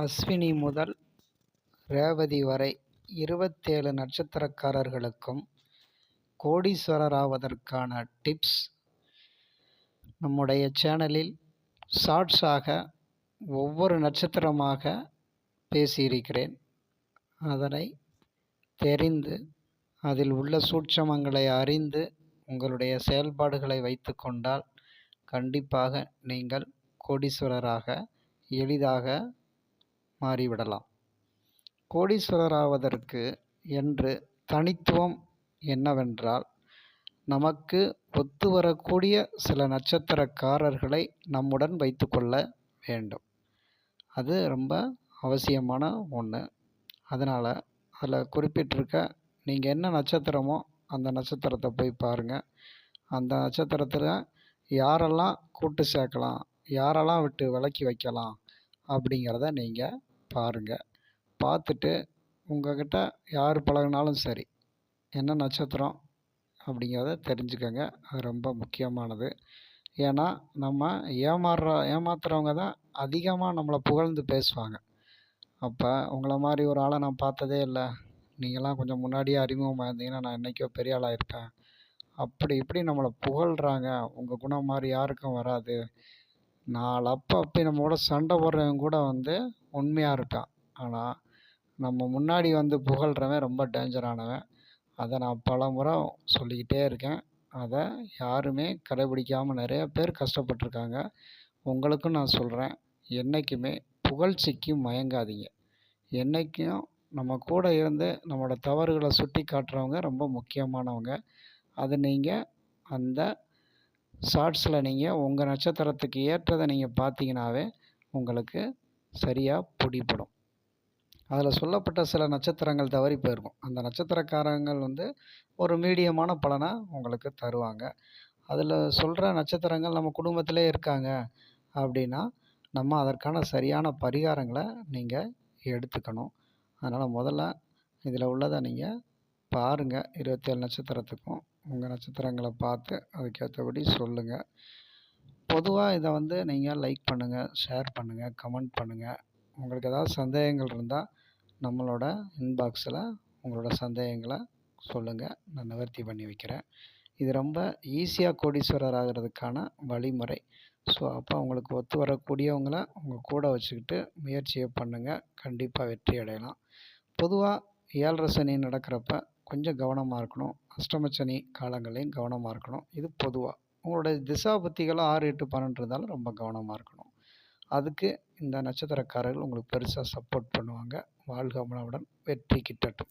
அஸ்வினி முதல் ரேவதி வரை இருபத்தேழு நட்சத்திரக்காரர்களுக்கும் கோடீஸ்வரர் ஆவதற்கான டிப்ஸ் நம்முடைய சேனலில் ஷார்ட்ஸாக ஒவ்வொரு நட்சத்திரமாக பேசியிருக்கிறேன். அதனை தெரிந்து அதில் உள்ள சூட்சமங்களை அறிந்து உங்களுடைய செயல்பாடுகளை வைத்து கொண்டால் கண்டிப்பாக நீங்கள் கோடீஸ்வரராக எளிதாக மாறிவிடலாம். கோடீஸ்வரராவதற்கு என்று தனித்துவம் என்னவென்றால் நமக்கு ஒத்து வரக்கூடிய சில நட்சத்திரக்காரர்களை நம்முடன் வைத்துக்கொள்ள வேண்டும். அது ரொம்ப அவசியமான ஒன்று அதனால் அதில் குறிப்பிட்டிருக்க நீங்கள் என்ன நட்சத்திரமோ அந்த நட்சத்திரத்தை போய் பாருங்கள் அந்த நட்சத்திரத்தில் யாரெல்லாம் கூட்டு சேர்க்கலாம் யாரெல்லாம் விட்டு விலக்கி வைக்கலாம் அப்படிங்கிறத நீங்கள் பாருங்கள் பார்த்துட்டு உங்கள்கிட்ட யார் பழகுனாலும் சரி என்ன நட்சத்திரம் அப்படிங்கிறத தெரிஞ்சுக்கங்க. அது ரொம்ப முக்கியமானது. ஏன்னா நம்ம ஏமாறுற ஏமாத்துறவங்க தான் அதிகமாக நம்மளை புகழ்ந்து பேசுவாங்க. அப்போ உங்களை மாதிரி ஒரு ஆளை நான் பார்த்ததே இல்லை. நீங்களாம் கொஞ்சம் முன்னாடியே அறிமுகமாக இருந்தீங்கன்னா நான் என்றைக்கோ பெரிய ஆளாக இருப்பேன் அப்படி இப்படி நம்மளை புகழ்கிறாங்க உங்கள் குணம் மாதிரி யாருக்கும் வராது. நாலு அப்போ அப்போ நம்மளோட சண்டை போடுறவன் கூட வந்து உண்மையாக இருக்கான். ஆனால் நம்ம முன்னாடி வந்து புகழ்கிறவன் ரொம்ப டேஞ்சரானவன் அதை நான் பல முறை சொல்லிக்கிட்டே இருக்கேன். அதை யாருமே கடைபிடிக்காமல் நிறைய பேர் கஷ்டப்பட்டிருக்காங்க. உங்களுக்கும் நான் சொல்கிறேன் என்றைக்குமே புகழ்ச்சிக்கு மயங்காதீங்க. என்றைக்கும் நம்ம கூட இருந்து நம்மளோட தவறுகளை சுட்டி காட்டுறவங்க ரொம்ப முக்கியமானவங்க. அதை நீங்கள் அந்த ஷார்ட்ஸில் நீங்கள் உங்கள் நட்சத்திரத்துக்கு ஏற்றதை நீங்கள் பார்த்தீங்கன்னாவே உங்களுக்கு சரியாக பிடிபடும். அதில் சொல்லப்பட்ட சில நட்சத்திரங்கள் தவறி போயிருக்கும். அந்த நட்சத்திரக்காரங்கள் வந்து ஒரு மீடியமான பலனை உங்களுக்கு தருவாங்க. அதில் சொல்கிற நட்சத்திரங்கள் நம்ம குடும்பத்திலே இருக்காங்க அப்படின்னா நம்ம அதற்கான சரியான பரிகாரங்களை நீங்கள் எடுத்துக்கணும். அதனால் முதல்ல இதில் உள்ளதை நீங்கள் பாருங்கள். இருபத்தேழு நட்சத்திரத்துக்கும் உங்கள் நட்சத்திரங்களை பார்த்து அதுக்கேற்றபடி சொல்லுங்கள் பொதுவாக இதை வந்து நீங்கள் லைக் பண்ணுங்கள் ஷேர் பண்ணுங்கள் கமெண்ட் பண்ணுங்கள் உங்களுக்கு ஏதாவது சந்தேகங்கள் இருந்தால் நம்மளோட இன்பாக்ஸில் உங்களோட சந்தேகங்களை சொல்லுங்கள் நான் நிவர்த்தி பண்ணி வைக்கிறேன். இது ரொம்ப ஈஸியாக கோடீஸ்வரர் ஆகிறதுக்கான வழிமுறை. ஸோ அப்போ உங்களுக்கு ஒத்து வரக்கூடியவங்கள உங்கள் கூட வச்சுக்கிட்டு முயற்சியை பண்ணுங்கள் கண்டிப்பாக வெற்றி அடையலாம். பொதுவாக ஏழரை சனி நடக்கிறப்ப கொஞ்சம் கவனமாக இருக்கணும். அஷ்டமச்சனி காலங்களையும் கவனமாக இருக்கணும். இது பொதுவாக உங்களுடைய திசா புத்திகளும் ஆறு எட்டு பன்னெண்டு இருந்தாலும் ரொம்ப கவனமாக இருக்கணும். அதுக்கு இந்த நட்சத்திரக்காரர்கள் உங்களுக்கு பெருசாக சப்போர்ட் பண்ணுவாங்க. வாழ்க வளமுடன் வெற்றி கிட்டட்டும்.